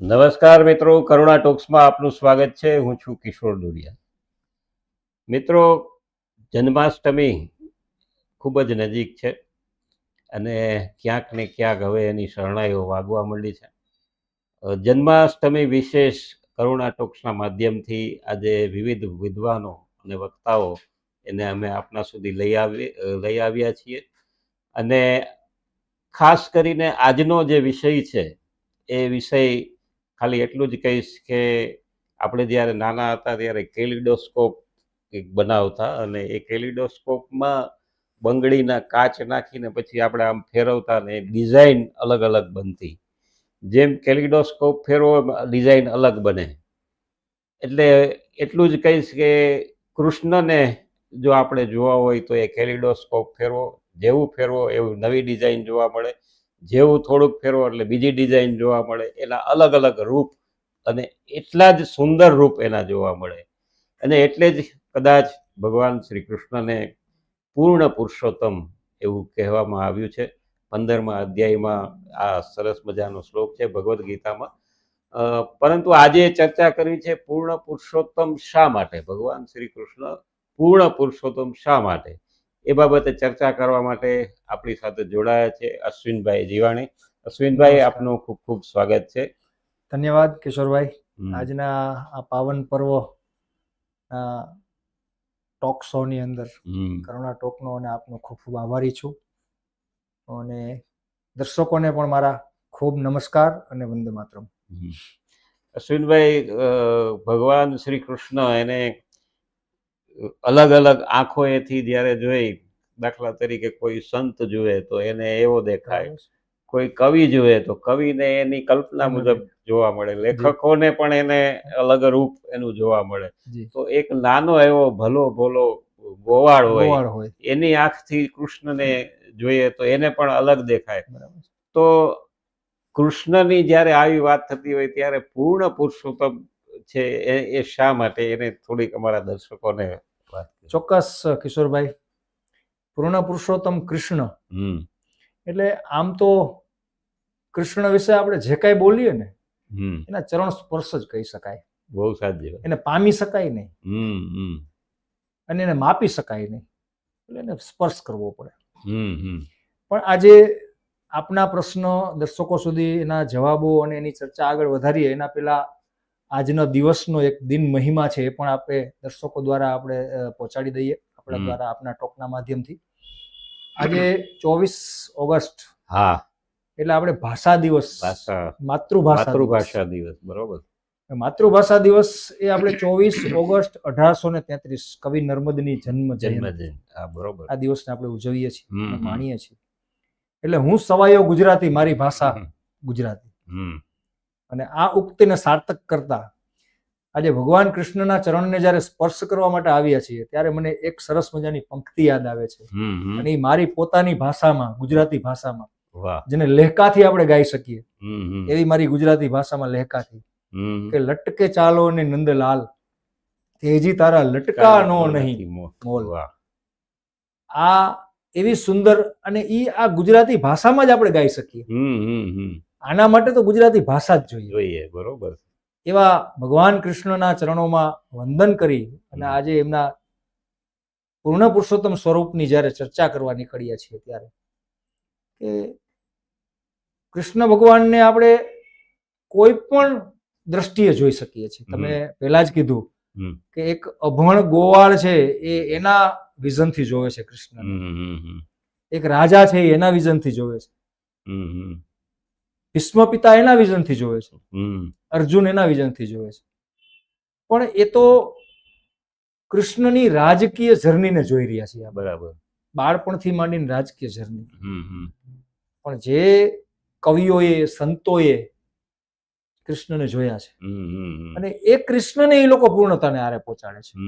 નમસ્કાર મિત્રો, કરુણા ટોક્સમાં આપનું સ્વાગત છે. હું છું કિશોર દુરિયા. મિત્રો, જન્માષ્ટમી ખૂબ જ નજીક છે અને ક્યાંક ને ક્યાંક હવે એની શરણાઈઓ વાગવા માંડી છે. જન્માષ્ટમી વિશેષ કરુણા ટોક્સના માધ્યમથી આજે વિવિધ વિદ્વાનો અને વક્તાઓ એને અમે આપના સુધી લઈ આવી લઈ આવ્યા છીએ. અને ખાસ કરીને આજનો જે વિષય છે, એ વિષય ખાલી એટલું જ કહીશ કે આપણે જ્યારે નાના હતા ત્યારે કેલિડોસ્કોપ એક બનાવતા અને એ કેલિડોસ્કોપમાં બંગડીના કાચ નાખીને પછી આપણે આમ ફેરવતા ને ડિઝાઇન અલગ અલગ બનતી. જેમ કેલિડોસ્કોપ ફેરવો ડિઝાઇન અલગ બને. એટલે એટલું જ કહીશ કે કૃષ્ણને જો આપણે જોવા હોય તો એ કેલિડોસ્કોપ ફેરવો, જેવું ફેરવો એવું નવી ડિઝાઇન જોવા મળે. જેવું થોડુંક ફેરવો એટલે બીજી ડિઝાઇન જોવા મળે, એના અલગ અલગ રૂપ અને એટલા જ સુંદર રૂપ એના જોવા મળે. અને એટલે જ કદાચ ભગવાન શ્રી કૃષ્ણને પૂર્ણ પુરુષોત્તમ એવું કહેવામાં આવ્યું છે. પંદરમા અધ્યાયમાં આ સરસ મજાનો શ્લોક છે ભગવદ્ ગીતામાં. પરંતુ આજે ચર્ચા કરવી છે પૂર્ણ પુરુષોત્તમ શા માટે? ભગવાન શ્રી કૃષ્ણ પૂર્ણ પુરુષોત્તમ શા માટે? એ બાબતે ચર્ચા કરવા માટે આપણી સાથે જોડાયા છે અશ્વિનભાઈ જીવાણી. અશ્વિનભાઈ આપનું ખૂબ ખૂબ સ્વાગત છે. ધન્યવાદ કિશોરભાઈ. આજના આ પાવન પર્વ ટોક શોની અંદર હમ. કરુણા ટોકનો અને આપનો ખૂબ ખૂબ આભારી છું. અને દર્શકોને પણ મારા ખૂબ નમસ્કાર અને વંદે માતરમ. અશ્વિનભાઈ ભગવાન શ્રી કૃષ્ણ એને અલગ અલગ આંખોએથી જ્યારે જોઈ દાખલા તરીકે કોઈ સંત જુએ તો એને એવો દેખાય. કોઈ કવિ જુએ તો કવિને એની કલ્પના મુજબ જોવા મળે. લેખકોને પણ એને અલગ રૂપ એનું જોવા મળે. તો એક નાનો એવો ભલો ભોલો ગોવાળ હોય. એની આંખથી કૃષ્ણને જોઈએ તો એને પણ અલગ દેખાય. તો કૃષ્ણની જ્યારે આવી વાત થતી હોય ત્યારે પૂર્ણ પુરુષોત્તમ છે એ એ શા માટે? એને થોડીક અમારા દર્શકોને વાત કરો. ચોક્કસ કિશોરભાઈ. પૂર્ણ પુરુષોત્તમ કૃષ્ણ. એટલે આમ તો કૃષ્ણ વિશે આપણે જે કાંઈ બોલીએ ને હમ. એના ચરણ સ્પર્શ જ કહી શકાય. બહુ સાચી વાત. એને પામી શકાય નહીં. હમ હમ. અને એને માપી શકાય નહીં. એટલે એને સ્પર્શ કરવો પડે. હમ હમ. પણ આજે આપના પ્રશ્ન દર્શકો સુધી એના જવાબો અને એની ચર્ચા આગળ વધારીએ એના પહેલા આજનો દિવસનો એક દિન મહિમા છે એ પણ આપણે દર્શકો દ્વારા આપણે પહોંચાડી દઈએ આપણા દ્વારા આપના ટોકના માધ્યમથી. આજે ચોવીસ ઓગસ્ટ હા. એટલે આપણે ભાષા દિવસ માતૃભાષા. માતૃભાષા દિવસ. બરોબર. માતૃભાષા દિવસ એ આપણે ચોવીસ ઓગસ્ટ અઢારસો ને તેત્રીસ કવિ નર્મદની જન્મ જન્મ બરોબર. આ દિવસને આપણે ઉજવીએ છીએ. માણીએ છીએ. એટલે હું સવાયો ગુજરાતી મારી ભાષા ગુજરાતી. અને આ ઉક્તિને સાર્થક કરતા આજે ભગવાન કૃષ્ણના ચરણને જ્યારે સ્પર્શ કરવા માટે આવ્યા છીએ ત્યારે મને એક સરસ મજાની પંક્તિ યાદ આવે છે. અને એ મારી પોતાની ભાષામાં ગુજરાતી ભાષામાં જેને લહેકાથી આપણે ગાઈ શકીએ. એવી મારી ગુજરાતી ભાષામાં લહેકાથી. કે લટકે ચાલો ને નંદલાલ તેજી તારા લટકાનો નહીં. મોલ. આ એવી સુંદર અને ઈ આ ગુજરાતી ભાષામાં જ આપણે ગાઈ શકીએ. આના માટે તો ગુજરાતી ભાષા જ જોઈએ. જોઈએ બરોબર. એવા ભગવાન કૃષ્ણના ચરણોમાં વંદન કરી અને આજે એમના પૂર્ણ પુરુષોત્તમ સ્વરૂપની જ્યારે ચર્ચા કરવા નીકળીએ છીએ ત્યારે કે કૃષ્ણ ભગવાનને આપણે કોઈ પણ દ્રષ્ટિએ જોઈ શકીએ છીએ. તમે પહેલા જ કીધું કે એક અભણ ગોવાળ છે એ એના વિઝનથી જોવે છે કૃષ્ણ એક રાજા છે એના એના વિઝનથી જોવે છે. ભીષ્મ પિતા એના વિઝનથી જોવે છે. અર્જુન એના વિઝનથી જોવે છે. પણ એ તો કૃષ્ણની રાજકીય જર્નીને જોઈ રહ્યા છીએ. બરાબર. બાળપણથી માંડીને રાજકીય જર્ની. પણ જે કવિઓએ સંતોએ કૃષ્ણને જોયા છે. અને એ કૃષ્ણને એ લોકો પૂર્ણતાને આરે પહોંચાડે છે.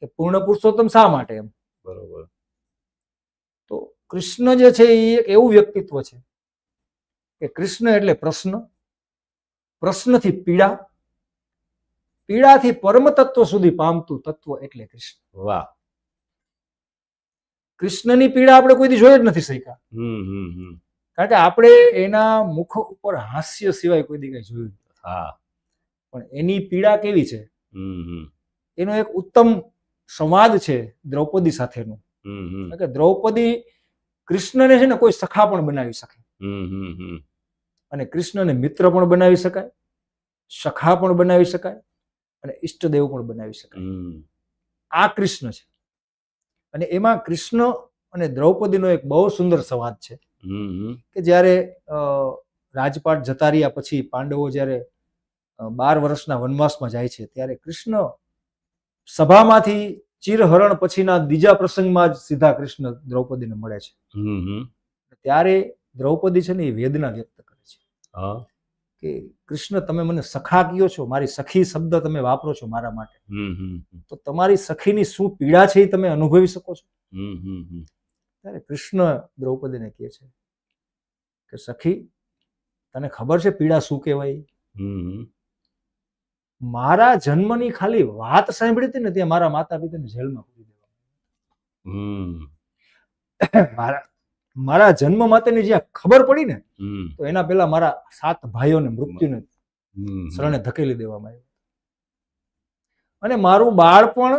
કે પૂર્ણ પુરુષોત્તમ શા માટે એમ? બરોબર. તો કૃષ્ણ જે છે એ એક એવું વ્યક્તિત્વ છે કે કૃષ્ણ એટલે પ્રશ્ન. પ્રશ્નથી પીડા. પીડાથી પરમ તત્વ સુધી પામતું તત્વ એટલે કૃષ્ણ. વાહ. કૃષ્ણની પીડા આપણે કોઈ જોઈ જ નથી હમ કારણ કે આપણે એના મુખ ઉપર હાસ્ય સિવાય કોઈ દી કઈ જોયું. હા. પણ એની પીડા કેવી છે? હમ હમ. એનો એક ઉત્તમ સંવાદ છે દ્રૌપદી સાથેનો. કે દ્રૌપદી કૃષ્ણને છે ને કોઈ સખા પણ બનાવી શકે. અને કૃષ્ણને મિત્ર પણ બનાવી શકાય સખા પણ બનાવી શકાય અને ઈષ્ટદેવ પણ બનાવી શકાય. આ કૃષ્ણ છે. અને એમાં કૃષ્ણ અને દ્રૌપદીનો એક બહુ સુંદર સંવાદ છે કે જ્યારે રાજપાટ જતા રહ્યા પછી પાંડવો જ્યારે બાર વર્ષના વનવાસમાં જાય છે ત્યારે કૃષ્ણ સભામાંથી ચિરહરણ પછીના બીજા પ્રસંગમાં જ સીધા કૃષ્ણ દ્રૌપદીને મળે છે. ત્યારે દ્રૌપદી છે ને એ વેદના વ્યક્ત કરે કે કૃષ્ણ તમે મને સખા કયો છો મારી સખી શબ્દ તમે વાપરો છો મારા માટે. તો તમારી સખીની શું પીડા છે એ તમે અનુભવી શકો છો? ત્યારે કૃષ્ણ દ્રૌપદીને કહે છે કે સખી તને ખબર છે પીડા શું કહેવાય? મારા જન્મની ખાલી વાત સાંભળી હતી ને ત્યાં મારા માતા પિતાને જેલમાં પૂરી દેવા મારા મારા જન્મ માટેની જ્યાં ખબર પડી ને તો એના પહેલા મારા સાત ભાઈઓને મૃત્યુને શરણે ધકેલી દેવામાં આવ્યું. અને મારું બાળપણ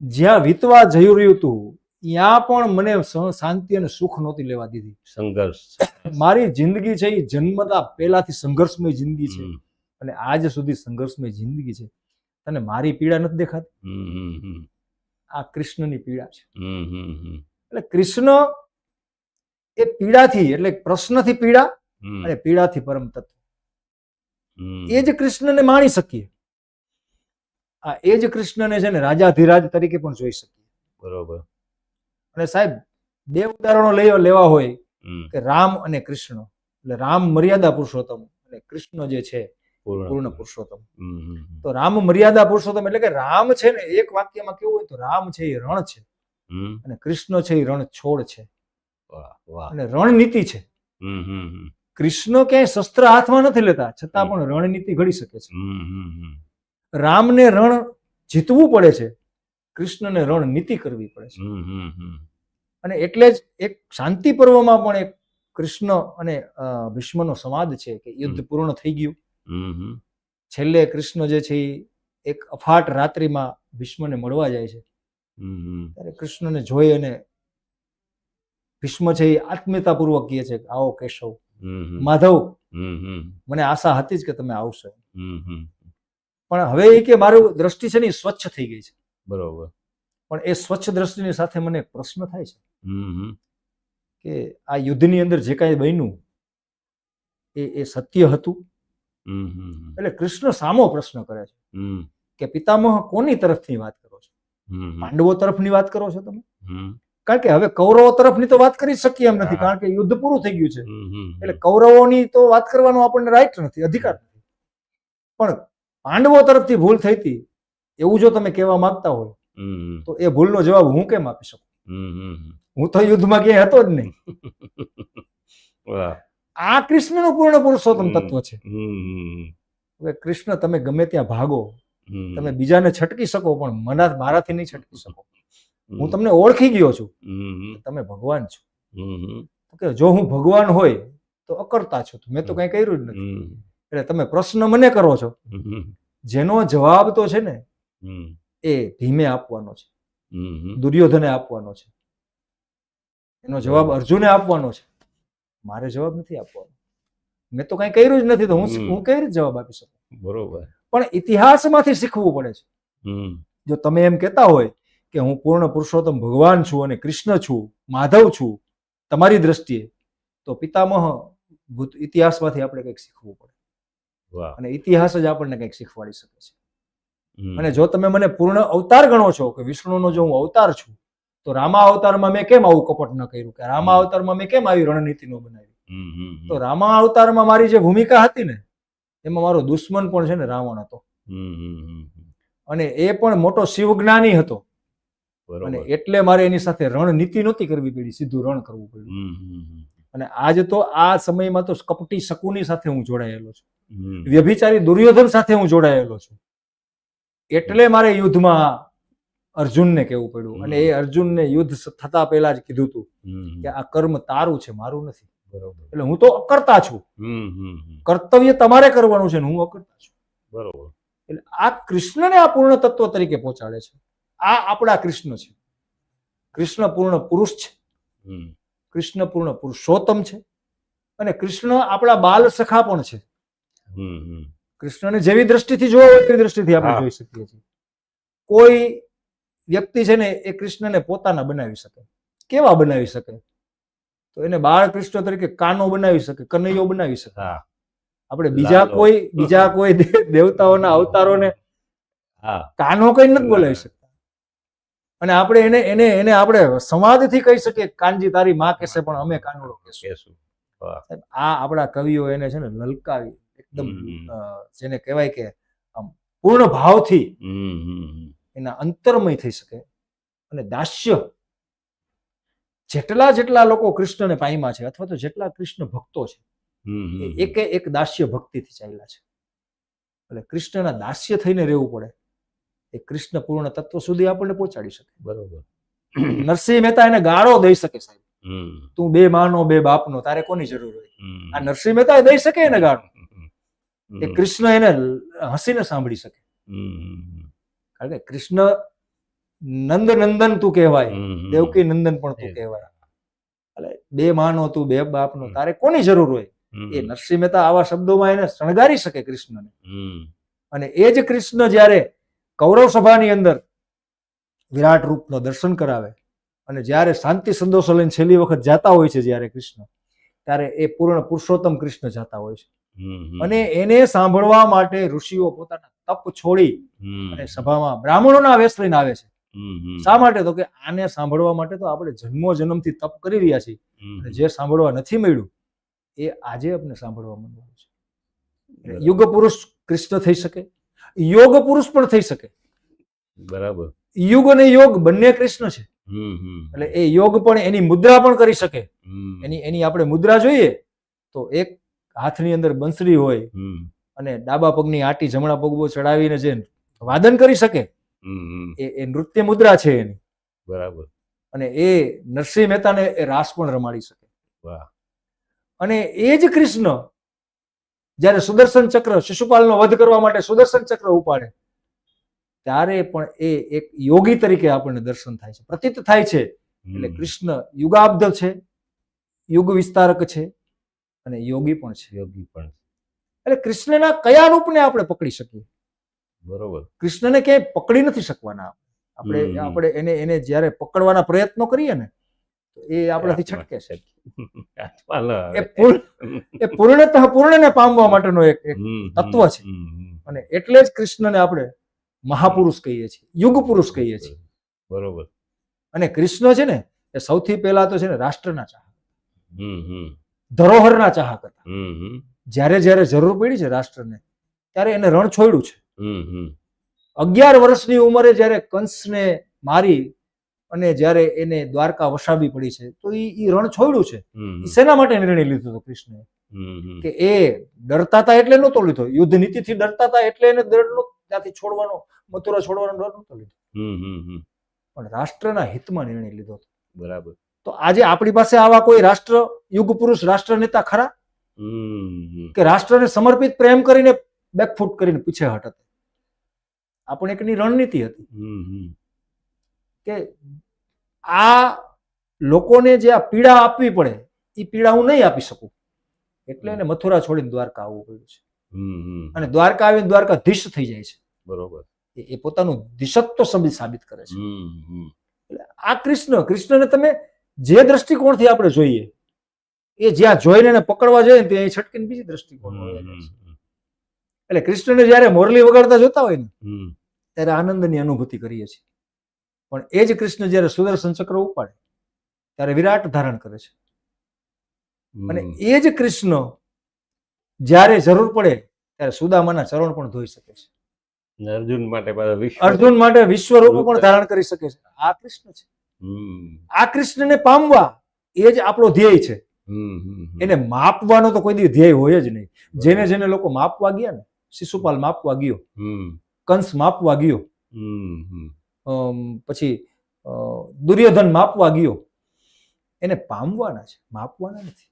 જ્યાં વીતવા જઈ રહ્યું હતું ત્યાં પણ મને શાંતિ અને સુખ નહોતી લેવા દીધી. સંઘર્ષ. મારી જિંદગી છે એ જન્મતા પહેલાથી સંઘર્ષમય જિંદગી છે. અને આજ સુધી સંઘર્ષમય જિંદગી છે. તને મારી પીડા નથી દેખાતી? આ કૃષ્ણની પીડા છે. એટલે કૃષ્ણ એ પીડાથી એટલે પ્રશ્નથી પીડા અને પીડાથી પરમ તત્વ. એ જ કૃષ્ણને માણી શકીએ. આ એ જ કૃષ્ણને છે ને રાજાધિરાજ તરીકે પણ જોઈ શકીએ. બરોબર. અને સાહેબ બે ઉદાહરણો લઈ લેવા હોય કે રામ અને કૃષ્ણ. એટલે રામ મર્યાદા પુરુષોત્તમ અને કૃષ્ણ જે છે પૂર્ણ પુરુષોત્તમ. તો રામ મર્યાદા પુરુષોત્તમ એટલે કે રામ છે ને એક વાક્યમાં કેવું હોય તો રામ છે એ રણ છે. અને કૃષ્ણ છે એ રણ છોડ છે. અને રણનીતિ છે. હમ હમ હમ. કૃષ્ણ ક્યાંય શસ્ત્ર હાથમાં નથી લેતા છતાં પણ રણનીતિ ઘડી શકે છે. રામને રણ જીતવું પડે છે કૃષ્ણને રણનીતિ કરવી પડે છે. અને એટલે જ એક શાંતિ પર્વમાં પણ એક કૃષ્ણ અને ભીષ્મનો સંવાદ છે કે યુદ્ધ પૂર્ણ થઈ ગયું. છેલ્લે કૃષ્ણ જે છે એ એક અફાટ રાત્રિમાં ભીષ્મને મળવા જાય છે. હમ હમ. ત્યારે કૃષ્ણને જોઈ અને ભીષ્મ છે એ આત્મીયતાપૂર્વક કહે છે કે આવો કેશવ માધવ. મને આશા હતી જ કે તમે આવશો. હમ હમ. પણ હવે એ કે મારું દ્રષ્ટિ છે ને સ્વચ્છ થઈ ગઈ છે. બરોબર. પણ એ સ્વચ્છ દ્રષ્ટિની સાથે મને એક પ્રશ્ન થાય છે. હમ હમ. કે આ યુદ્ધની અંદર જે કાંઈ બન્યું એ એ સત્ય હતું? એટલે કૃષ્ણ સામો પ્રશ્ન કરે છે. હમ. કે પિતામહ કોની તરફની વાત કરો છો? પાંડવો તરફની વાત કરો છો તમે? કારણ કે હવે કૌરવો તરફની તો વાત કરી શકીએ એમ નથી કારણ કે યુદ્ધ પૂરું થઈ ગયું છે. એટલે કૌરવોની તો વાત કરવાનો આપણને રાઈટ નથી અધિકાર નથી. પણ પાંડવો તરફથી ભૂલ થઈ હતી એવું જો તમે કહેવા માંગતા હોય તો એ ભૂલનો જવાબ હું કેમ આપી શકું? હું તો યુદ્ધમાં ક્યાંય હતો જ નહીં. આ કૃષ્ણનું પૂર્ણ પુરુષોત્તમ તત્વ છે. કૃષ્ણ તમે ગમે ત્યાં ભાગો તમે બીજાને છટકી શકો પણ મના મારાથી નહીં છટકી શકો. હું તમને ઓળખી ગયો છું તમે ભગવાન છો. કે જો હું ભગવાન હોય તો અકર્તા છો. મેં તો કઈ કર્યું જ નથી. એટલે તમે પ્રશ્ન મને કરો છો. જેનો જવાબ તો છે ને એ ભીમે આપવાનો છે. દુર્યોધને આપવાનો છે. એનો જવાબ અર્જુને આપવાનો છે. મારે જવાબ નથી આપવાનો. મેં તો કઈ કર્યું જ નથી તો હું હું કઈ રીતે જવાબ આપી શકું? બરોબર. પણ ઇતિહાસમાંથી શીખવું પડે છે. જો તમે એમ કહેતા હોય કે હું પૂર્ણ પુરુષોત્તમ ભગવાન છું અને કૃષ્ણ છું માધવ છું તમારી દ્રષ્ટિએ તો પિતામહ ઇતિહાસમાંથી આપણે કંઈક શીખવું પડે. અને ઇતિહાસ જ આપણને કંઈક શીખવાડી શકે છે. અને જો તમે મને પૂર્ણ અવતાર ગણો છો કે વિષ્ણુનો જો હું અવતાર છું તો રામા અવતારમાં મેં કેમ આવું કપટ ન કર્યું? કે રામા અવતારમાં મેં કેમ આવી રણનીતિ ન બનાવી તો રામા અવતારમાં મારી જે ભૂમિકા હતી ને એમાં મારો દુશ્મન પણ છે ને રાવણ હતો. અને એ પણ મોટો શિવજ્ઞાની હતો. અને એટલે મારે એની સાથે રણનીતિ નહોતી કરવી પડી સીધું રણ કરવું પડ્યું. અને આજ તો આ સમયમાં તો કપટી શકુની સાથે હું જોડાયેલો છું. વ્યભિચારી દુર્યોધન સાથે હું જોડાયેલો છું. એટલે મારે યુદ્ધમાં અર્જુનને કહેવું પડ્યું. અને એ અર્જુનને યુદ્ધ થતા પહેલા જ કીધું હતું કે આ કર્મ તારું છે મારું નથી. બરોબર. એટલે હું તો અકર્તા છું. કર્તવ્ય તમારે કરવાનું છે ને હું અકર્તા છું. બરોબર. એટલે આ કૃષ્ણને આ પૂર્ણ તત્વ તરીકે પહોંચાડે છે. આ આપણા કૃષ્ણ છે. કૃષ્ણ પૂર્ણ પુરુષ છે. કૃષ્ણ પૂર્ણ પુરુષોત્તમ છે. અને કૃષ્ણ આપણા બાલ સખા પણ છે. કૃષ્ણને જેવી દ્રષ્ટિથી જોવા હોય તેવી દ્રષ્ટિથી આપણે. જોઈ શકીએ છીએ. કોઈ વ્યક્તિ છે ને એ કૃષ્ણને પોતાના બનાવી શકે. કેવા બનાવી શકે? તો એને બાળ કૃષ્ણ તરીકે કાનો બનાવી શકે કનૈયો બનાવી શકે. આપણે બીજા કોઈ બીજા કોઈ દેવતાઓના અવતારોને હા. કાનો કઈ નથી બોલાવી શકતા. અને આપણે એને એને એને આપણે સંવાદથી કહી શકીએ કાનજી તારી માં કહેશે પણ અમે કાનોડો કહેશું. આ આપણા કવિઓ એને છે ને લલકાવી એકદમ જેને કહેવાય કે આમ પૂર્ણ ભાવથી. એના અંતરમય થઈ શકે. અને દાસ્ય જેટલા જેટલા લોકો કૃષ્ણને પાઈમાં છે અથવા તો જેટલા કૃષ્ણ ભક્તો છે. એકે એક દાસ્ય ભક્તિથી ચાલ્યા છે. એટલે કૃષ્ણના દાસ્ય થઈને રહેવું પડે. એ કૃષ્ણ પૂર્ણ તત્વ સુધી આપણને પહોંચાડી શકે. બરોબર. નરસિંહ મહેતા એને ગાળો દઈ શકે સાહેબ. તું બે માનો બે બાપનો તારે કોની જરૂર હોય? આ નરસિંહ મહેતા એ દઈ શકે એને ગાળો. એ કૃષ્ણ એને હસીને સાંભળી શકે. કારણ કે કૃષ્ણ નંદ નંદન તું કહેવાય. દેવકી નંદન પણ તું કહેવાય. એટલે બે માનો તું બે બાપનો તારે કોની જરૂર હોય? એ નરસિંહ મહેતા આવા શબ્દોમાં એને શણગારી શકે કૃષ્ણને. અને એ જ કૃષ્ણ જ્યારે કૌરવ સભાની અંદર વિરાટ રૂપનો દર્શન કરાવે અને જ્યારે શાંતિ સંતોષ લઈને છેલ્લી વખત જાતા હોય છે જ્યારે કૃષ્ણ ત્યારે એ પૂર્ણ પુરુષોત્તમ કૃષ્ણ જાતા હોય છે. અને એને સાંભળવા માટે ઋષિઓ પોતાના તપ છોડી અને સભામાં બ્રાહ્મણોના વેશ લઈને આવે છે. શા માટે? તો કે આને સાંભળવા માટે તો આપણે જન્મો જન્મથી તપ કરી રહ્યા છીએ. અને જે સાંભળવા નથી મળ્યું એ આજે આપણે સાંભળવા મળ્યું છે. યુગ પુરુષ કૃષ્ણ થઈ શકે યોગ પુરુષ પણ થઈ શકે. બરાબર. યુગ અને યોગ બંને કૃષ્ણ છે. એટલે એ યોગ પણ એની મુદ્રા પણ કરી શકે. એની એની આપણે મુદ્રા જોઈએ તો એક હાથની અંદર બંસરી હોય અને ડાબા પગની આટી જમણા પગ ચડાવીને જે વાદન કરી શકે. એ એ નૃત્ય મુદ્રા છે એની. બરાબર. અને એ નરસિંહ મહેતાને એ રાસ પણ રમાડી શકે. અને એ જ કૃષ્ણ જ્યારે સુદર્શન ચક્ર શિશુપાલનો વધ કરવા માટે સુદર્શન ચક્ર ઉપાડે ત્યારે પણ એ એક યોગી તરીકે આપણને દર્શન થાય છે. પ્રતીત થાય છે. એટલે. કૃષ્ણ યુગાબ્ધ છે યુગ વિસ્તારક છે અને યોગી પણ છે. યોગી પણ એટલે કૃષ્ણના કયા રૂપને આપણે પકડી શકીએ? બરોબર. કૃષ્ણને ક્યાંય પકડી નથી શકવાના. આપણે આપણે એને એને જ્યારે પકડવાના પ્રયત્નો કરીએ ને એ આપણાથી છટકે છે. એ પૂર્ણ એ પૂર્ણતઃ પૂર્ણને પામવા માટેનો એક એક તત્વ છે. અને એટલે જ કૃષ્ણને આપણે મહાપુરુષ કહીએ છીએ યુગ પુરુષ કહીએ છીએ. બરોબર. અને કૃષ્ણ છે ને એ સૌથી પહેલા તો છે ને રાષ્ટ્રના ચાહક. ધરોહરના ચાહક હતા. જ્યારે જ્યારે જરૂર પડી છે રાષ્ટ્રને ત્યારે એને રણ છોડ્યું છે. હમ હમ. અગિયાર વર્ષની ઉંમરે જ્યારે કંસને મારી અને જ્યારે એને દ્વારકા વસાવી પડી છે તો એ ઈ રણ છોડ્યું છે. શેના માટે નિર્ણય લીધો હતો કૃષ્ણએ. કે એ ડરતા હતા એટલે નહોતો લીધો. યુદ્ધ નીતિથી ડરતા હતા એટલે એને નો- ત્યાંથી છોડવાનો મથુરા છોડવાનો ડર નહોતો લીધો. પણ રાષ્ટ્રના હિતમાં નિર્ણય લીધો હતો. બરાબર. તો આજે આપણી પાસે આવા કોઈ રાષ્ટ્ર યુગ પુરુષ રાષ્ટ્ર નેતા ખરા. કે રાષ્ટ્રને સમર્પિત પ્રેમ કરીને બેકફૂટ કરીને પીછે હટત? આપણે એકની રણનીતિ હતી. કે આ લોકોને જે આ પીડા આપવી પડે એ પીડા હું નહીં આપી શકું. એટલે એને મથુરા છોડીને દ્વારકા આવવું પડ્યું છે. અને દ્વારકા આવીને દ્વારકાધીશ થઈ જાય છે. બરોબર. એ- પોતાનું દિશત્વ સાબિત સાબિત કરે છે. એટલે આ કૃષ્ણ કૃષ્ણને તમે જે દ્રષ્ટિકોણથી આપણે જોઈએ એ જ્યાં જોઈને એને પકડવા જોઈએ ને ત્યાં એ છટકીને બીજી દ્રષ્ટિકોણ. એટલે કૃષ્ણને જ્યારે મોરલી વગાડતા જોતા હોય ને ત્યારે આનંદની અનુભૂતિ કરીએ છીએ. પણ એ જ કૃષ્ણ જ્યારે સુદર્શન ચક્ર ઉપાડે ત્યારે વિરાટ ધારણ કરે છે. અને. એ જ કૃષ્ણ જ્યારે જરૂર પડે ત્યારે સુદામાના ચરણ પણ ધોઈ શકે છે. અર્જુન માટે વિશ્વ અર્જુન માટે વિશ્વરૂપ પણ ધારણ કરી શકે છે. આ કૃષ્ણ છે. આ કૃષ્ણને પામવા એ જ આપણો ધ્યેય છે. એને માપવાનો તો કોઈ દી ધ્યેય હોય જ નહીં. જેને જેને લોકો માપવા ગયા ને શિશુપાલ માપવા ગયો કંસ માપવા ગયો પછી દુર્યોધન માપવા ગયો. એને પામવાના છે માપવાના નથી.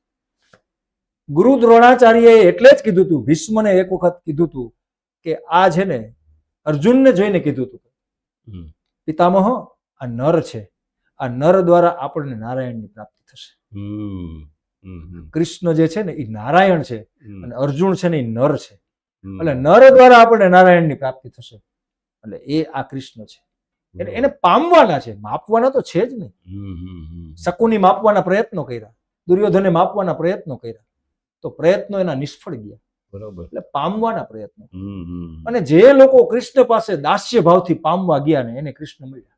ગુરુ દ્રોણાચાર્યએ એટલે જ કીધું હતું ભીષ્મને એક વખત કીધું હતું કે આ છે ને અર્જુનને જોઈને કીધું હતું પિતામહ આ નર છે. આ નર દ્વારા આપણને નારાયણની પ્રાપ્તિ થશે. કૃષ્ણ જે છે ને એ નારાયણ છે અને અર્જુન છે ને એ નર છે. એટલે નર દ્વારા આપણને નારાયણની પ્રાપ્તિ થશે. એટલે એ આ કૃષ્ણ છે. એને એને પામવાના છે. માપવાના તો છે જ નહીં. શકુની માપવાના પ્રયત્નો કર્યા. દુર્યોધને માપવાના પ્રયત્નો કર્યા. તો પ્રયત્નો એના નિષ્ફળ ગયા. બરોબર. એટલે પામવાના પ્રયત્નો. અને જે લોકો કૃષ્ણ પાસે દાસ્ય ભાવથી પામવા ગયા ને એને કૃષ્ણ મળ્યા.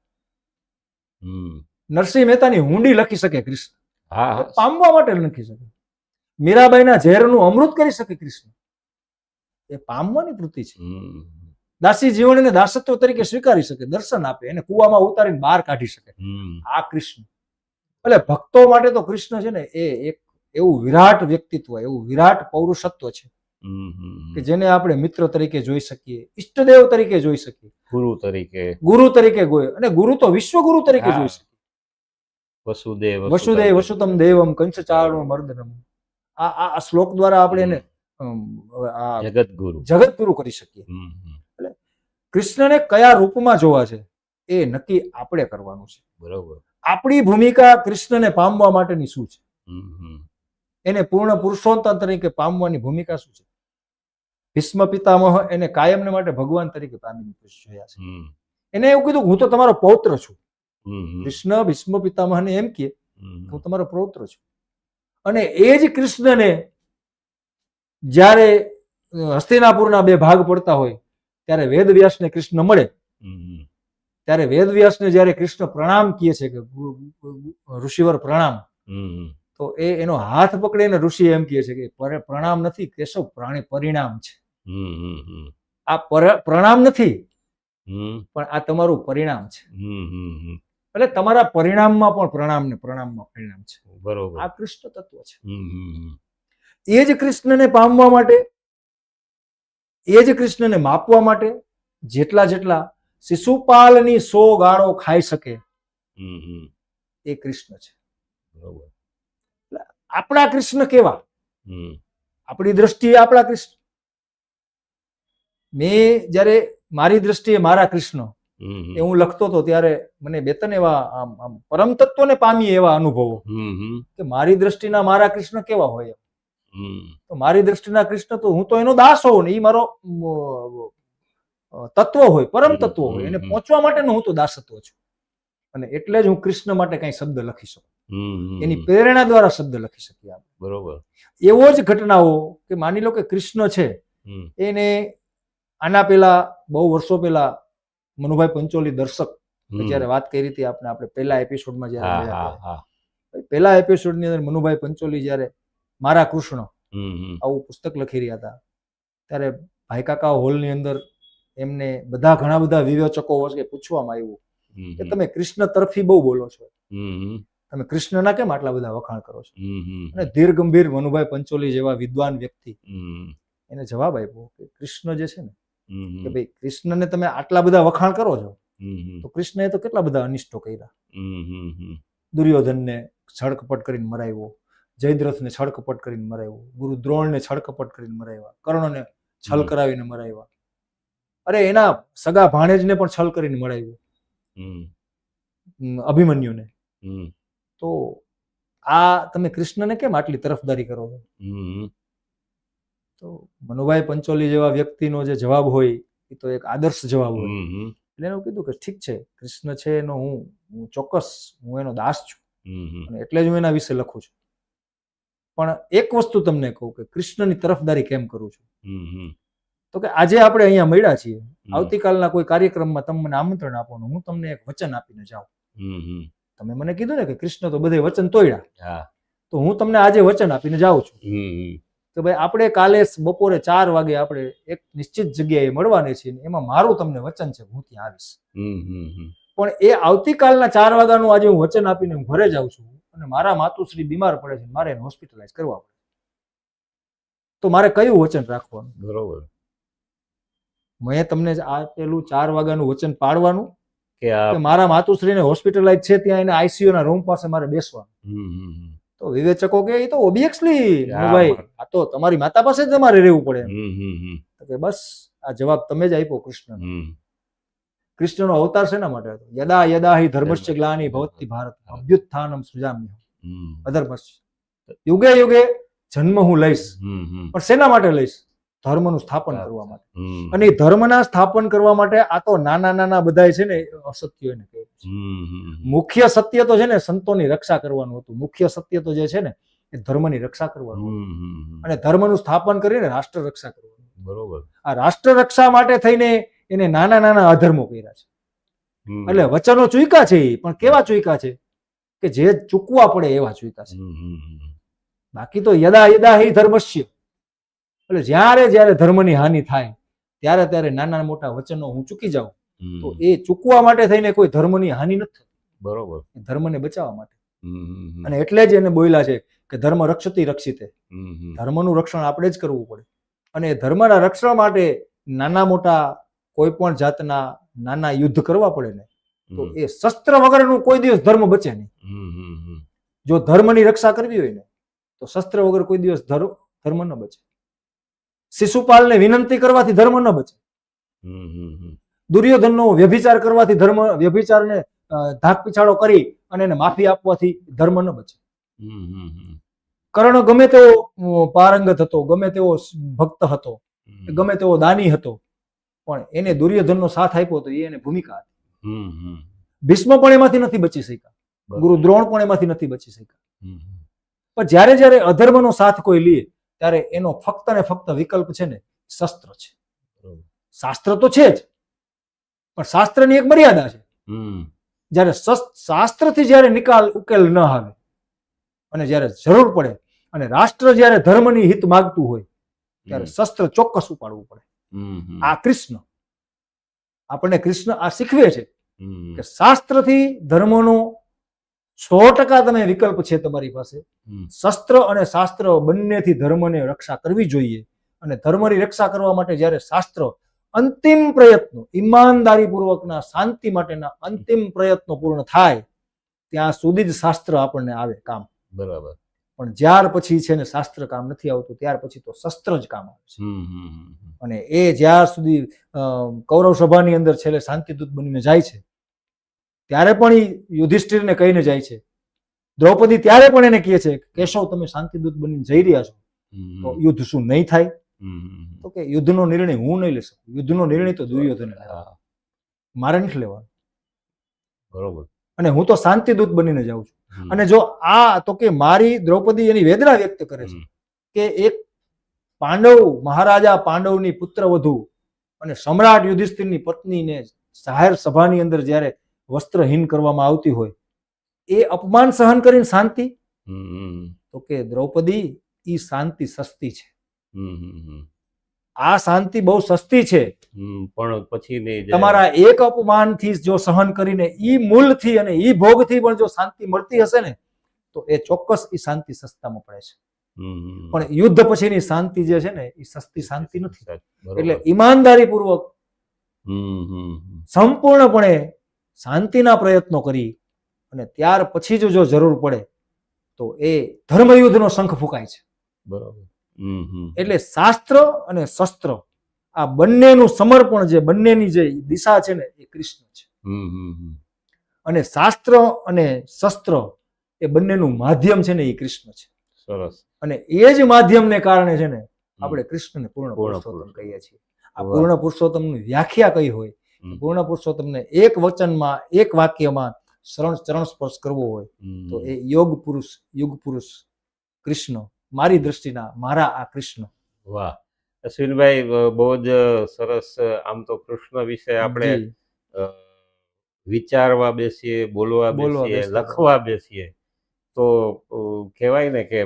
હમ. નરસિંહ મહેતાની હુંડી લખી શકે કૃષ્ણ. હા પામવા માટે લખી શકે. મીરાબાઈના ઝેરનું અમૃત કરી શકે કૃષ્ણ. એ પામવાની વૃત્તિ છે. દાસી જીવનને દાસત્વ તરીકે સ્વીકારી શકે દર્શન આપે એને કુવામાં ઉતારીને બહાર કાઢી શકે. આ કૃષ્ણ. એટલે ભક્તો માટે તો કૃષ્ણ છે ને એ એક એવું વિરાટ વ્યક્તિત્વ એવું વિરાટ પૌરુષત્વ છે. કે જેને આપણે મિત્ર તરીકે જોઈ શકીએ ઈષ્ટદેવ તરીકે જોઈ શકીએ. ગુરુ તરીકે. ગુરુ તરીકે ગોય. અને ગુરુ તો વિશ્વગુરુ તરીકે જોઈ શકીએ. વસુદેવ વસુદેવ વસુતમ દેવમ કંચચાળો મર્દનમ. આ આ- શ્લોક દ્વારા આપણે એને જગત ગુરુ જગત ગુરુ કરી શકીએ. કૃષ્ણને કયા રૂપમાં જોવા છે? એ નક્કી આપણે કરવાનું છે. બરોબર. આપણી ભૂમિકા કૃષ્ણને પામવા માટેની શું છે? એને પૂર્ણ પુરુષોત્તમ તરીકે પામવાની ભૂમિકા શું છે? ભીષ્મ પિતામહ એને કાયમને માટે ભગવાન તરીકે પામી જોયા છે. એને એવું કીધું હું તો તમારો પૌત્ર છું. કૃષ્ણ ભીષ્મ પિતામહને એમ કે હું તમારો પૌત્ર છું. અને એ જ કૃષ્ણને જ્યારે હસ્તિનાપુરના બે ભાગ પડતા હોય ત્યારે વેદવ્યાસને કૃષ્ણ મળે. ત્યારે ત્યારે વેદવ્યાસને જયારે કૃષ્ણ પ્રણામ કહે છે કે ઋષિવર પ્રણામ તો એ એનો હાથ પકડીને ઋષિ એમ કહે છે કે પ્રણામ નથી કેશવ પ્રાણી પરિણામ છે. આ પર- પ્રણામ નથી પણ આ તમારું પરિણામ છે. એટલે તમારા પરિણામમાં પણ પ્રણામ ને પ્રણામમાં પરિણામ છે. બરોબર. આ કૃષ્ણ તત્વ છે. એ જ કૃષ્ણને પામવા માટે એ જ કૃષ્ણને માપવા માટે જેટલા જેટલા શિશુપાલની સો ગાળો ખાઈ શકે એ કૃષ્ણ છે. આપણા કૃષ્ણ કેવા? આપણી દ્રષ્ટિએ આપણા કૃષ્ણ. મેં જ્યારે મારી દ્રષ્ટિએ મારા કૃષ્ણ એ હું લખતો હતો ત્યારે મને બે ત્રણ એવા આમ આમ પરમ તત્વને પામી એવા અનુભવો કે મારી દ્રષ્ટિના મારા કૃષ્ણ કેવા હોય તો મારી દ્રષ્ટિના કૃષ્ણ તો હું તો એનો દાસ હોઉં ને એ મારો તત્વ હોય પરમ તત્વ હોય. એને. પહોંચવા માટેનો હું તો દાસત્વ છું. અને એટલે જ હું કૃષ્ણ માટે કઈ શબ્દ લખી શકું. એની પ્રેરણા દ્વારા શબ્દ લખી શકીએ આપણે. બરોબર. એવો જ ઘટનાઓ કે માની લો કે કૃષ્ણ છે એને આના પેલા બહુ વર્ષો પહેલા મનુભાઈ પંચોલી દર્શક જ્યારે વાત કરી હતી આપણે આપણે પહેલા એપિસોડમાં જ્યારે પેલા એપિસોડની પહેલા એપિસોડની અંદર મનુભાઈ પંચોલી જ્યારે મારા કૃષ્ણ. આવું પુસ્તક લખી રહ્યા હતા. ત્યારે ભાઈ કાકા હોલની અંદર એમને બધા ઘણા બધા વિવેચકો કે પૂછવામાં આવ્યું કે તમે કૃષ્ણ તરફી બહુ બોલો છો. તમે કૃષ્ણના કેમ આટલા બધા વખાણ કરો છો? અને ધીર ગંભીર મનુભાઈ પંચોલી જેવા વિદ્વાન વ્યક્તિ એને જવાબ આપ્યો કે કૃષ્ણ જે છે ને કે ભાઈ કૃષ્ણને તમે આટલા બધા વખાણ કરો છો તો કૃષ્ણએ તો કેટલા બધા અનિષ્ટો કર્યા. દુર્યોધનને સડકપટ કરીને મરાવ્યો. જયદ્રથને છળકપટ કરીને મરાવ્યો. ગુરુ દ્રોણને છળકપટ કરીને મરાવ્યા. કર્ણને છલ કરાવીને મરાવ્યા. અરે એના સગા ભાણેજને પણ છલ કરીને મરાવ્યો. અભિમન્યુને. તો આ તમે કૃષ્ણને કેમ આટલી તરફદારી કરો છો? તો મનુભાઈ પંચોલી જેવા વ્યક્તિનો જે જવાબ હોય એ તો એક આદર્શ જવાબ હોય. એટલે એનું કીધું કે ઠીક છે કૃષ્ણ છે એનો હું હું ચોક્કસ હું એનો દાસ છું. અને એટલે જ હું એના વિશે લખું છું. પણ એક વસ્તુ તમને કહું કે કૃષ્ણની તરફદારી કેમ કરું છું? તો કે આજે આપણે અહીંયા મળ્યા છીએ. આવતીકાલના કોઈ કાર્યક્રમમાં તમે મને આમંત્રણ આપો હું તમને એક વચન આપીને જાઉં. તમે મને કીધું ને કે કૃષ્ણ તો બધે વચન તોડ્યા. તો હું તમને આજે વચન આપીને જાઉં છું. કે ભાઈ આપણે કાલે બપોરે ચાર વાગે આપણે એક નિશ્ચિત જગ્યાએ મળવાની છીએ એમાં મારું તમને વચન છે હું ત્યાં આવીશ. પણ એ આવતીકાલના ચાર વાગ્યાનું આજે હું વચન આપીને હું ઘરે જાઉં છું. અને મારા માતુશ્રી બીમાર પડે છે મારે એને હોસ્પિટલાઇઝ કરવા પડે તો મારે કયું વચન રાખવાનું? બરોબર. મેં તમને આ પેલું ચાર વાગ્યાનું વચન પાડવાનું કે મારા માતુશ્રીને હોસ્પિટલાઇઝ છે ત્યાં એને આઈસીયુ ના રૂમ પાસે મારે બેસવાનું. તો વિવેચકો કે એ તો ઓબ્વિયસલી ભાઈ આ તો તમારી માતા પાસે જ તમારે રહેવું પડે કે બસ આ જવાબ તમે જ આપ્યો કૃષ્ણ કૃષ્ણનો અવતાર શેના માટે હતો? યદા યદા હિ ધર્મશ્ચ ગ્લાની ભવતી ભારત અભ્યુત્થાનમ સૃજામ્ય હમ. અધર્મશ્ચ. યુગે યુગે જન્મ હું લઈશ. પણ શેના માટે લઈશ? ધર્મનું સ્થાપન કરવા માટે. અને એ ધર્મના સ્થાપન કરવા માટે આ તો નાના નાના બધાય છે ને અસત્યો એને કહે છે. મુખ્ય સત્ય તો છે ને સંતોની રક્ષા કરવાનું હતું. મુખ્ય સત્ય તો જે છે ને એ ધર્મની રક્ષા કરવાનું. અને ધર્મનું સ્થાપન કરીને રાષ્ટ્ર રક્ષા કરવાનું બરોબર. આ રાષ્ટ્ર રક્ષા માટે થઈને એને નાના નાના અધર્મો કર્યા છે. એટલે વચનો ચૂકા છે પણ કેવા ચૂકા છે? કે જે ચૂકવા પડે એવા ચૂકા છે. બાકી તો યદા યદા હિ ધર્મસ્ય. એટલે જ્યારે જ્યારે ધર્મની હાનિ થાય ત્યારે ત્યારે નાના મોટા વચનો હું ચૂકી જાઉં. તો એ ચૂકવા માટે થઈને કોઈ ધર્મની હાનિ નથી થતી. બરોબર. ધર્મને બચાવવા માટે. અને એટલે જ એને બોયલા છે કે ધર્મ રક્ષતી રક્ષિતે. ધર્મનું રક્ષણ આપણે જ કરવું પડે. અને ધર્મના રક્ષણ માટે નાના મોટા કોઈ પણ જાતના નાના યુદ્ધ કરવા પડે ને તો એ શસ્ત્ર વગરનું કોઈ દિવસ ધર્મ બચે નહીં. જો ધર્મની રક્ષા કરવી હોય ને તો શસ્ત્ર વગર કોઈ દિવસ ધર્મ ન બચે શિશુપાલને વિનંતી કરવાથી ધર્મ ન બચે હમ હમ હમ. દુર્યોધનનો વ્યભિચાર કરવાથી ધર્મ વ્યભિચારને ધાક પીછાડો કરી અને એને માફી આપવાથી ધર્મ ન બચે હમ હમ હમ. કર્ણ ગમે તેવો પારંગત હતો ગમે તેવો ભક્ત હતો ગમે તેવો દાની હતો પણ એને દુર્યોધનનો સાથ આપ્યો તો એ એને ભૂમિકા હતી. ભીષ્મ પણ એમાંથી નથી બચી શક્યા. ગુરુ દ્રોણ પણ એમાંથી નથી બચી શક્યા. પણ જ્યારે જ્યારે અધર્મનો સાથ કોઈ લે ત્યારે એનો ફક્ત ને ફક્ત વિકલ્પ છે ને શસ્ત્ર છે. શાસ્ત્ર તો છે જ પણ શાસ્ત્રની એક મર્યાદા છે. જ્યારે શસ- શાસ્ત્રથી જ્યારે નિકાલ ઉકેલ ન આવે અને જ્યારે જરૂર પડે અને રાષ્ટ્ર જ્યારે ધર્મની હિત માગતું હોય ત્યારે શસ્ત્ર ચોક્કસ ઉપાડવું પડે. આ કૃષ્ણ. આપણને કૃષ્ણ આ શીખવે છે કે શાસ્ત્રથી ધર્મનો સો ટકા તમે વિકલ્પ છે તમારી પાસે. શસ્ત્ર અને શાસ્ત્ર બંનેથી ધર્મને રક્ષા કરવી જોઈએ. અને ધર્મની રક્ષા કરવા માટે જ્યારે શાસ્ત્ર અંતિમ પ્રયત્નો ઈમાનદારી પૂર્વકના શાંતિ માટેના અંતિમ પ્રયત્નો પૂર્ણ થાય ત્યાં સુધી જ શાસ્ત્ર આપણને આવે કામ. બરાબર. પણ જ્યાર પછી છે ને શાસ્ત્ર કામ નથી આવતું ત્યાર પછી તો શસ્ત્ર જ કામ આવે છે. અને એ જ્યાર સુધી કૌરવ સભાની અંદર છેલ્લે શાંતિદૂત બનીને જાય છે ત્યારે પણ એ યુધિષ્ઠિરને કહીને જાય છે. દ્રૌપદી ત્યારે પણ એને કહે છે કેશવ તમે શાંતિદૂત બનીને જઈ રહ્યા છો. તો યુદ્ધ શું નહીં થાય. તો કે યુદ્ધનો નિર્ણય હું નહીં લઈ શકું. યુદ્ધનો નિર્ણય તો દુર્યોધન મારે નથી લેવાનો. બરોબર. અને હું તો શાંતિદૂત બનીને જાઉં છું. અને જો આ તો કે મારી દ્રૌપદી એની વેદના વ્યક્ત કરે છે. કે એક પાંડવ મહારાજા પાંડવની પુત્રવધુ અને સમ્રાટ યુધિષ્ઠિરની પત્નીને જાહેર સભાની અંદર જ્યારે વસ્ત્રહીન કરવામાં આવતી હોય એ અપમાન સહન કરીને શાંતિ? તો કે દ્રૌપદી ઈ શાંતિ સસ્તી છે. આ શાંતિ બહુ સસ્તી છે પણ પછી તમારા એક અપમાનથી જો સહન કરીને ઈ મૂલથી અને ઈ ભોગથી પણ જો શાંતિ મળતી હશે ને તો એ ચોક્કસ ઈ શાંતિ સસ્તામાં પડે છે. પણ યુદ્ધ પછીની શાંતિ જે છે ને એ સસ્તી શાંતિ નથી. એટલે ઈમાનદારી પૂર્વક. સંપૂર્ણપણે શાંતિના પ્રયત્નો કરી અને ત્યાર પછી જ જો જરૂર પડે તો એ ધર્મયુદ્ધનો શંખ ફૂંકાય છે બરોબર. એટલે શાસ્ત્ર અને શસ્ત્ર આ બંનેનું સમર્પણ જે બંનેની જે દિશા છે ને એ કૃષ્ણ છે. અને શાસ્ત્ર અને શસ્ત્ર એ બંનેનું માધ્યમ છે ને એ કૃષ્ણ છે સરસ અને એ જ માધ્યમને કારણે છે ને આપણે કૃષ્ણને પૂર્ણ પુરુષોત્તમ. કહીએ છીએ આ. પૂર્ણ પુરુષોત્તમની વ્યાખ્યા કઈ હોય. પૂર્ણ પુરુષોત્તમને એક વચનમાં એક વાક્યમાં શરણ ચરણ સ્પર્શ કરવો હોય તો એ યોગ પુરુષ યુગ પુરુષ કૃષ્ણ મારી દ્રષ્ટિના મારા આ કૃષ્ણ. વાહ. અશ્વિનભાઈ બહુ જ સરસ આમ તો કૃષ્ણ વિશે આપણે વિચારવા બેસીએ બોલવા બેસીએ. લખવા બેસીએ. તો કહેવાય ને કે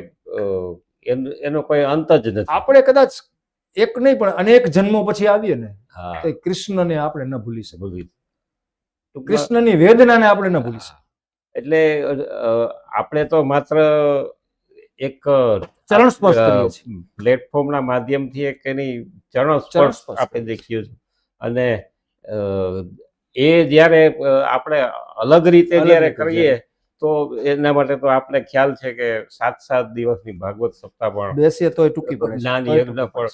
એનો કોઈ અંત જ નથી. આપણે કદાચ એક નહીં પણ અનેક જન્મો પછી આવીએ ને હા. તો કૃષ્ણને આપણે ન ભૂલી શકીએ. ભૂલી. કૃષ્ણની વેદનાને આપણે ન ભૂલી શકીએ. એટલે આપણે તો માત્ર એક ચરણ સ્પર્શ પ્લેટફોર્મના માધ્યમથી એક એની ચરણ સ્પર્શ આપણે દેખ્યું છે અને એ જ્યારે આપણે અલગ રીતે જ્યારે કરીએ તો એના માટે તો આપણે ખ્યાલ છે કે સાત સાત દિવસની ભાગવત સપ્તાહ પણ બેસીએ તો ટૂંકી પડે નાની યજ્ઞ પણ.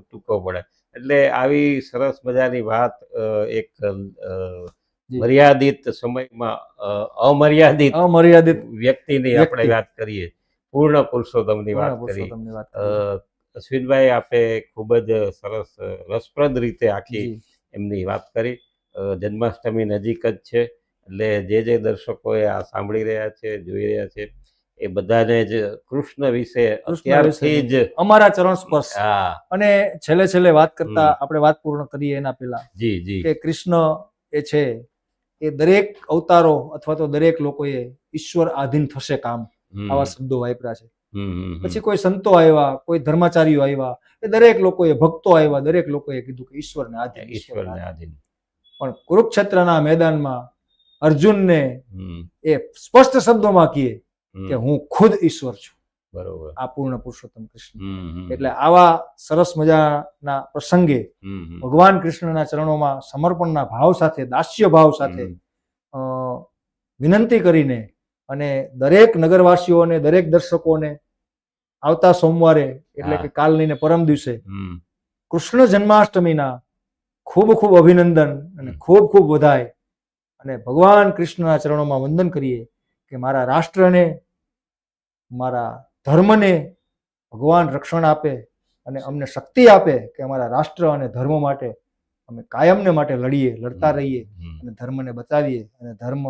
ટૂંકો પડે. એટલે આવી સરસ મજાની વાત એક મર્યાદિત સમયમાં અમર્યાદિત અમર્યાદિત વ્યક્તિની આપણે વાત કરીએ. પૂર્ણ પુરુષોત્તમની વાત કરી. અશ્વિનભાઈ આપે ખૂબ જ સરસ રસપ્રદ રીતે આખી એમની વાત કરી. જન્માષ્ટમી નજીક જ છે. એટલે જે જે દર્શકોએ આ સાંભળી રહ્યા છે જોઈ રહ્યા છે એ બધાને જ કૃષ્ણ વિશે અત્યારથી જ અમારા ચરણ સ્પર્શ. અને છેલ્લે છેલ્લે વાત કરતા આપણે વાત પૂર્ણ કરીએ એના પહેલા જી જી. કે કૃષ્ણ એ છે એ દરેક અવતારો અથવા તો દરેક લોકોએ ઈશ્વર આધીન થશે કામ. આવા શબ્દો વાપર્યા છે. પછી કોઈ સંતો આવ્યા કોઈ ધર્માચાર્યો આવ્યા એ દરેક લોકોએ ભક્તો આવ્યા દરેક લોકોએ કીધું કે ઈશ્વરને આધીન ઈશ્વરને આધીન. પણ કુરુક્ષેત્રના મેદાનમાં અર્જુનને એ સ્પષ્ટ શબ્દોમાં કહે કે હું ખુદ ઈશ્વર છું. બરોબર. આ પૂર્ણ પુરુષોત્તમ કૃષ્ણ. એટલે આવા સરસ મજાના પ્રસંગે ભગવાન કૃષ્ણના ચરણોમાં સમર્પણના ભાવ સાથે દાસ્ય ભાવ સાથે અ, વિનંતી કરીને અને દરેક નગરવાસીઓને દરેક દર્શકોને આવતા સોમવારે એટલે કે કાલની ને પરમ દિવસે કૃષ્ણ જન્માષ્ટમીના ખૂબ ખૂબ અભિનંદન અને ખૂબ ખૂબ વધાય. અને ભગવાન કૃષ્ણના ચરણોમાં વંદન કરીએ કે મારા રાષ્ટ્રને મારા ધર્મને ભગવાન રક્ષણ આપે અને અમને શક્તિ આપે કે અમારા રાષ્ટ્ર અને ધર્મ માટે અમે કાયમને માટે લડીએ લડતા રહીએ અને ધર્મને બચાવીએ અને ધર્મ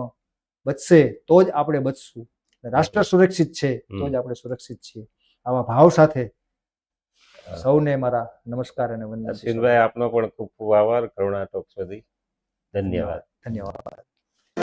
બચશે તો જ આપણે બચશું. રાષ્ટ્ર સુરક્ષિત છે તો જ આપણે સુરક્ષિત છીએ. આવા ભાવ સાથે સૌને મારા નમસ્કાર અને વંદન. અશ્વિનભાઈ આપનો પણ ખૂબ ખૂબ આભાર. કરુણા ટોક સુધી ધન્યવાદ. ધન્યવાદ.